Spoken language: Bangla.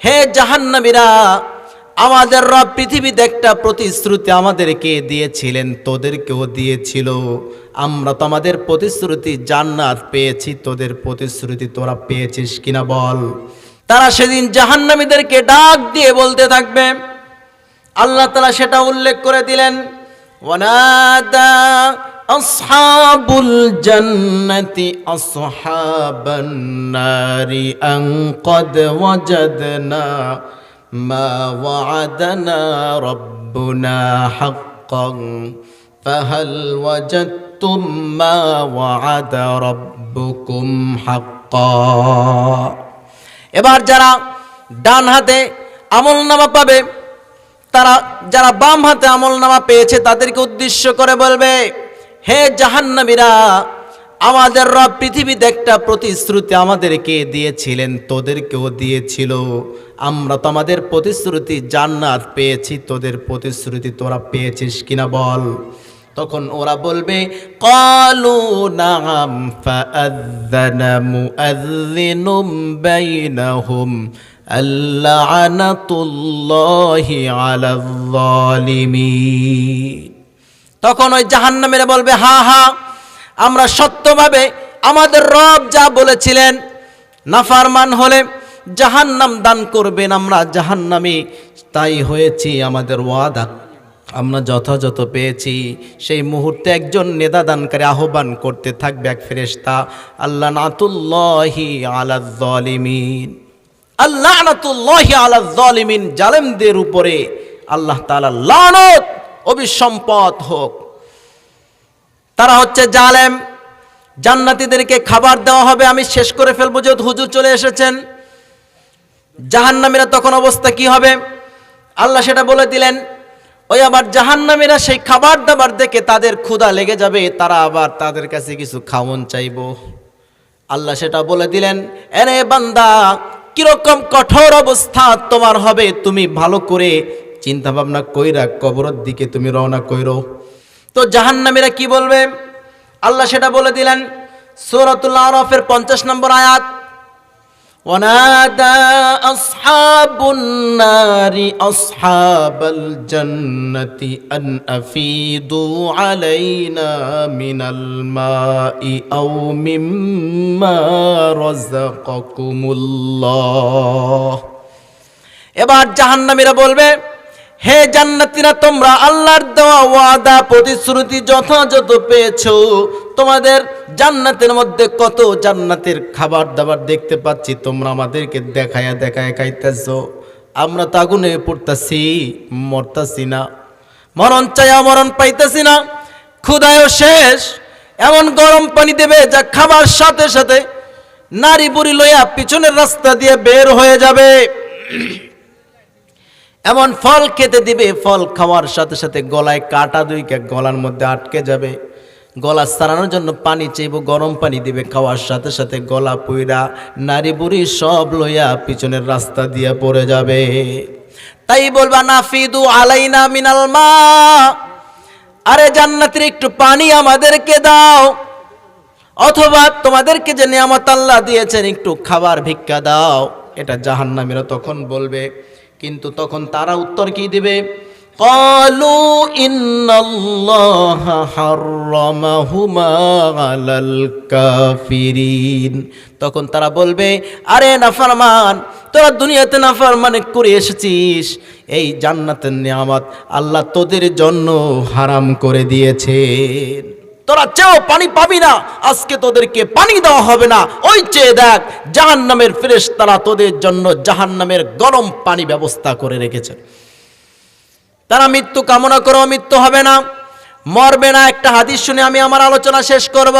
হে জাহান্নামীরা, আমাদের রব পৃথিবীতে একটা প্রতিশ্রুতি আমাদেরকে দিয়েছিলেন, তোদেরকেও দিয়েছিল। আমরা তো আমাদের প্রতিশ্রুতি জান্নাত পেয়েছি, তোদের প্রতিশ্রুতি তোরা পেয়েছিস কিনা বল? তারা সেদিন জাহান্নামীদেরকে ডাক দিয়ে বলতে থাকবে। আল্লাহ তালা সেটা উল্লেখ করে দিলেন আসহাবুল জান্নাতি আসহাবান নারি আন কদ ওয়াজাদনা মা ওয়াদানা রব্বুনা হাক্কান ফাহাল ওয়াজাদতুম মা ওয়াদা রব্বুকুম হাক্কা এবার যারা ডান হাতে আমল নামা পাবে, তারা যারা বাম হাতে আমল নামা পেয়েছে, তাদেরকে উদ্দেশ্য করে বলবে হে জাহান্নামীরা, আমাদের রব পৃথিবীতে একটা প্রতিশ্রুতি আমাদেরকে দিয়েছিলেন, তোদেরকেও দিয়েছিল। আমরা তো আমাদের প্রতিশ্রুতি জান্নাত পেয়েছি, তোদের প্রতিশ্রুতি তোরা পেয়েছিস কিনা বল? তখন ওরা বলবে, কলু নাম ফাআযানা মুআযযিনুম বাইনাহুম আল্লানাতুল্লাহি আলাল তখন ওই জাহান্নামীরা বলবে, হা হা, আমরা সত্যভাবে আমাদের রব যা বলেছিলেন, নাফারমান হলে জাহান্নাম দান করবেন আমরা, জাহান্নামী তাই হয়েছি আমাদের ওয়াদা। আমরা যথাযথ পেয়েছি। সেই মুহূর্তে একজন নেদাদানকারী আহ্বান করতে থাকবে এক ফেরেশতা আল্লাহ নাতুল্লাহি আলা জালিমিন আল্লাহ নাতুল্লাহি আলা জালিমিন জালেমদের উপরে আল্লাহ তাআলা লানত অবিসম্পদ হোক। তারা হচ্ছে জালেম। জান্নাতীদেরকে খাবার দেওয়া হবে, আমি শেষ করে ফেলব যেহেতু হুজুর চলে এসেছেন। জাহান্নামীরা তখন অবস্থা কি হবে? আল্লাহ সেটা বলে দিলেন, ওই আবার জাহান্নামীরা সেই খাবার দাবার দেখে তাদের ক্ষুধা লেগে যাবে, তারা আবার তাদের কাছে কিছু খাওয়ন চাইব। আল্লাহ সেটা বলে দিলেন, এরে বান্দা, কীরকম কঠোর অবস্থা তোমার হবে, তুমি ভালো করে চিন্তা ভাবনা কইরা কবরের দিকে তুমি রওনা কইরো তো জাহান্নামীরা কি বলবে আল্লাহ সেটা বলে দিলেন সূরাতুল আরাফের পঞ্চাশ নম্বর আয়াত ونادى أصحاب النار أصحاب الجنة أن أفيدوا علينا من الماء أو مما رزقكم الله এবার জাহান্নামীরা বলবে হে জান্নাতীরা, তোমরা আল্লাহর দেওয়া ওয়াদা, প্রতিশ্রুতি যথাযথ পেয়েছ। তোমাদের জান্নাতের মধ্যে কত জান্নাতের খাবার দাবার দেখতে পাচ্ছি, তোমরা আমাদেরকে দেখায়া দেখায় খাইতেছো। আমরা তো আগুনে পড়তাছি, মরতাছি না। মরণ চাইয়া মরণ পাইতেছি না। ক্ষুদায়ও শেষ। এমন গরম পানি দেবে যা খাবার সাথে সাথে নারী বুড়ি লইয়া পিছনের রাস্তা দিয়ে বের হয়ে যাবে। এমন ফল খেতে দিবে, ফল খাওয়ার সাথে সাথে গলায় কাটা দুইকে গলার মধ্যে আটকে যাবে। গলা সারানোর জন্য পানি চাইব, গরম পানি দিবে, খাওয়ার সাথে সাথে গলা পুইরা নারী বুড়ি সব লইয়া পিছনের রাস্তা দিয়ে পড়ে যাবে। তাই বলবা না ফিদু আলাইনা মিনাল মা। আরে জান্নাতের একটু পানি আমাদেরকে দাও। অথবা তোমাদেরকে যে নিয়ামত আল্লাহ দিয়েছেন, একটু খাবার ভিক্ষা দাও। এটা জাহান্নামীরা তখন বলবে কিন্তু তখন তারা উত্তর কি দিবে? কলু কাফিরিন। তখন তারা বলবে, আরে নাফারমান, তোরা দুনিয়াতে নাফারমানে করে এসেছিস। এই জান্নাতের নিয়ামত আল্লাহ তোদের জন্য হারাম করে দিয়েছেন। তোরা চেয়েও পানি পাবি না, আজকে তোদেরকে পানি দেওয়া হবে না। ওই চেয়ে দেখ জাহান নামের ফ্রেশ তারা তোদের জন্য জাহান নামের গরম পানি ব্যবস্থা করে রেখেছে। তারা মৃত্যু কামনা করেও মৃত্যু হবে না। মরবে না, একটা হাদিস শুনে আমি আমার আলোচনা শেষ করব।